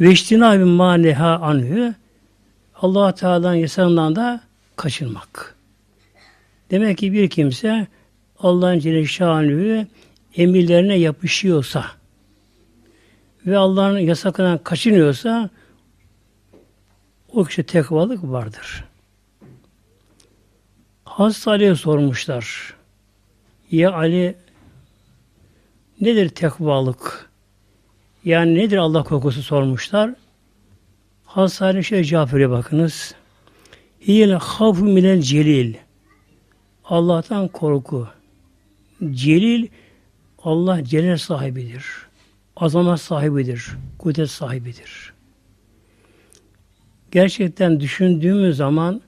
Ve iştina bir maneha anhü allah Teala'nın yasağından da kaçınmak. Demek ki bir kimse Allah'ın Celle Şanlı'yı emirlerine yapışıyorsa ve Allah'ın yasaklarından kaçınıyorsa o kişi tekvalık vardır. Hazreti Ali'ye sormuşlar. Ya Ali nedir tekvalık? Yani nedir Allah korkusu sormuşlar. Ali şöyle cevap veriyor bakınız. Hiyel hafu minel celil. Allah'tan korku. Celil Allah celal sahibidir. Azamet sahibidir. Kudret sahibidir. Gerçekten düşündüğümüz zaman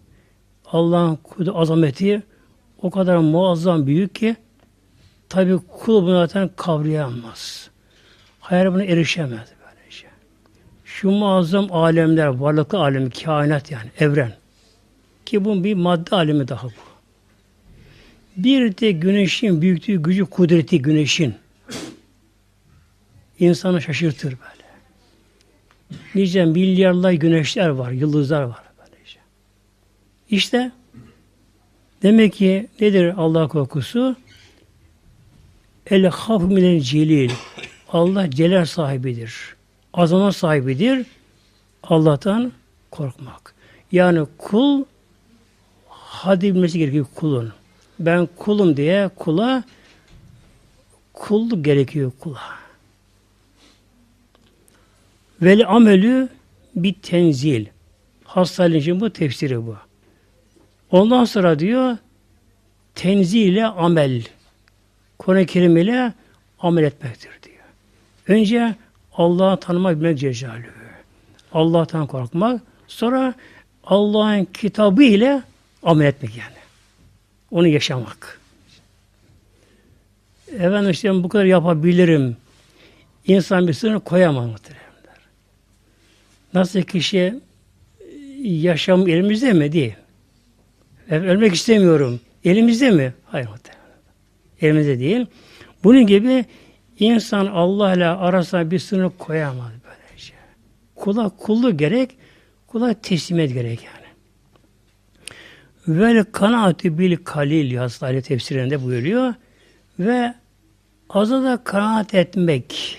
Allah'ın azameti o kadar muazzam büyük ki tabi kul bunu zaten kavrayamaz. Hayal buna erişemez böylece. Şu muazzam alemler, varlıklı alemi, kainat yani, evren. Ki bu bir madde alemi daha bu. Bir de güneşin büyüklüğü, gücü, kudreti güneşin insanı şaşırtır böyle. Nice milyarlar güneşler var, yıldızlar var böylece. İşte demek ki nedir Allah korkusu? El haf minel celil. Allah celal sahibidir. Azamet sahibidir. Allah'tan korkmak. Yani kul hadi bilmesi gerekiyor kulun. Ben kulum diye kula kulluk gerekiyor kula. Vel amelü bir tenzil. Hastalığın için bu tefsiri bu. Ondan sonra diyor tenzile amel. Kur'an-ı Kerim ile amel etmektir. Önce Allah'ı tanımak bilmek cecalü. Allah'tan korkmak. Sonra Allah'ın kitabı ile amel etmek yani. Onu yaşamak. Efendim işte bu kadar yapabilirim. İnsan bir sınır koyamaz muhteremler. Nasıl kişi yaşam elimizde mi? Değil. Ölmek istemiyorum. Elimizde mi? Hayır muhteremler. Elimizde değil. Bunun gibi insan Allah ile arasına bir sınır koyamaz böylece. Kula kullu gerek, kula teslimiyet gerek yani. Vel kanaati bil kalil yazdı ayet tefsirinde buyuruyor. Ve aza da kanaat etmek.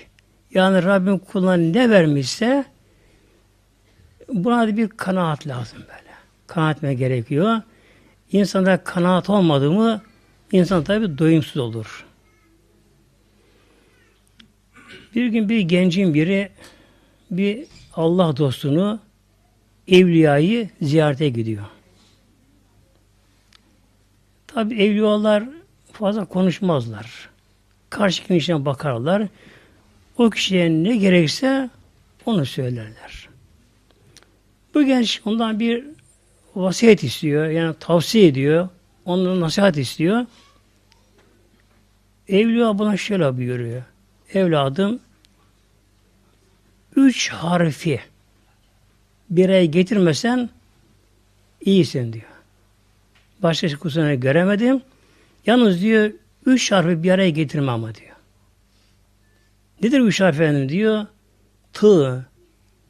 Yani Rabbim kuluna ne vermişse buna da bir kanaat lazım böyle. Kanaat etme gerekiyor. İnsanda kanaat olmadı mı insan tabi doyumsuz olur. Bir gün bir gencin biri bir Allah dostunu evliyayı ziyarete gidiyor. Tabi evliyalar fazla konuşmazlar. Karşı kişiden bakarlar. O kişiye ne gerekse onu söylerler. Bu genç ondan bir vasiyet istiyor. Yani tavsiye ediyor. Ondan nasihat istiyor. Evliya buna şöyle buyuruyor. Evladım üç harfi bir ay getirmesen iyisin diyor. Başka kusurunu göremedim. Yalnız diyor üç harfi bir araya getirme ama diyor. Nedir üç harf efendim diyor? Tı,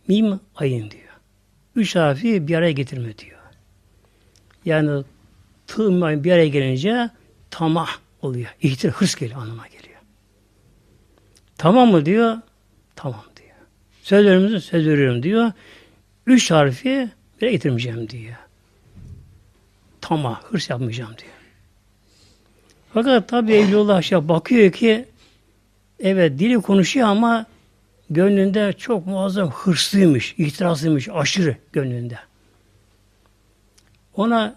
mim, ayın diyor. Üç harfi bir araya getirme diyor. Yani tı, mim, bir araya gelince tamah oluyor. İhtir, hırs geliyor, anlama geliyor. Tamam mı diyor? Tamam diyor. Sözlerimizi söz veriyorum diyor. Üç harfi bir getirmeyeceğim diyor tamah, hırs yapmayacağım diyor. Fakat tabi Evliullah şey bakıyor ki evet dili konuşuyor ama gönlünde çok muazzam hırslıymış, ihtirasıymış, aşırı gönlünde. Ona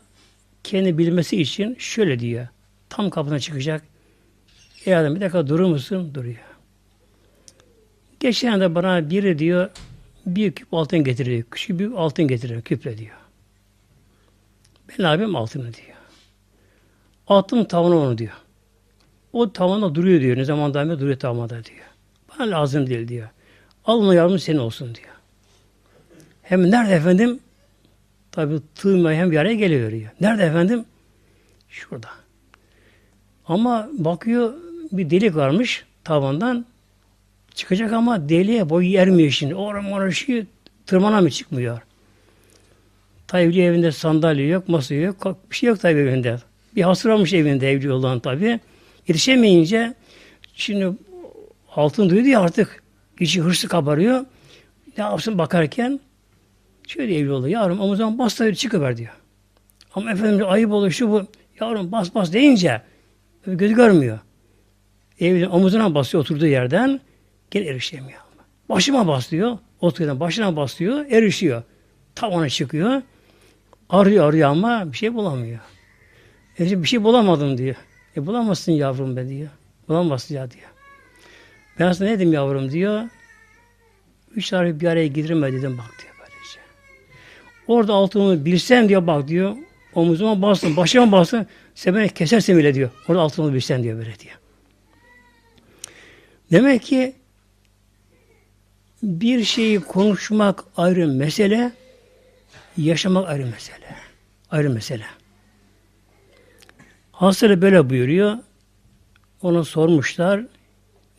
kendi bilmesi için şöyle diyor. Tam kapına çıkacak. Ey adam bir dakika durur musun? Duruyor. Geçen de bana biri diyor bir küp altın getiriyor. Küçük bir altın getiriyor küple diyor. Ben abim altını diyor. Attım tavana onu diyor. O tavanda duruyor diyor. Ne zaman daima duruyor tavanda diyor. Bana lazım değil diyor. Al onu yavrum senin olsun diyor. Hem nerede efendim? Tabi tığ hem bir araya geliyor diyor. Nerede efendim? Şurada. Ama bakıyor bir delik varmış tavandan Çıkacak ama deliğe boyu yermiyor şimdi. Oraya uğraşıyor, tırmanamıyor çıkmıyor. Tayyipli evinde sandalye yok, masa yok, bir şey yok tabii evinde. Bir hasırlamış evinde evli olan tabii. Yetişemeyince şimdi altın duydu ya artık içi hırsı kabarıyor. Ne yapsın bakarken şöyle evli oluyor. Yavrum omuzdan bas da çıkıver diyor. Ama efendim ayıp olur şu bu. Yavrum bas bas deyince gözü görmüyor. Evin omuzuna basıyor oturduğu yerden. Gel erişemiyor. Başıma bas diyor. Oturuyor başına bas diyor. Erişiyor. Tavana çıkıyor. Arıyor arıyor ama bir şey bulamıyor. E bir şey bulamadım diyor. E bulamazsın yavrum be diyor. Bulamazsın ya diyor. Ben sana ne dedim yavrum diyor. Üç harfi bir araya getirme dedim bak diyor böylece. Orada altını bilsen diyor bak diyor. Omuzuma bastın, başıma bastın. Sen beni kesersin bile diyor. Orada altını bilsen diyor böyle diyor. Demek ki bir şeyi konuşmak ayrı mesele, yaşamak ayrı mesele. Ayrı mesele. Hastane böyle buyuruyor. Ona sormuşlar.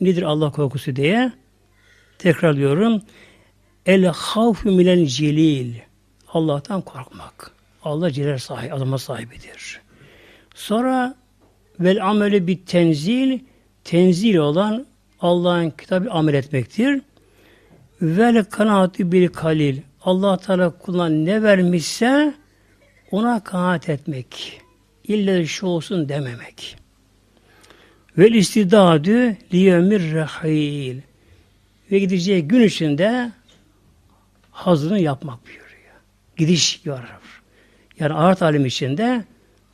Nedir Allah korkusu diye. Tekrarlıyorum. El havfü minel celil. Allah'tan korkmak. Allah celal sahibi, azama sahibidir. Sonra vel amele bir tenzil, tenzil olan Allah'ın kitabı amel etmektir. Vel kanaati bir kalil. Allah Teala kuluna ne vermişse ona kanaat etmek. İlle şu olsun dememek. Vel istidadü liyemir rahil. Ve gideceği gün içinde hazırını yapmak buyuruyor. Gidiş yarar. Yani ahiret alim içinde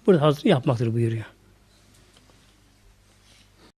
burada hazırını yapmaktır buyuruyor.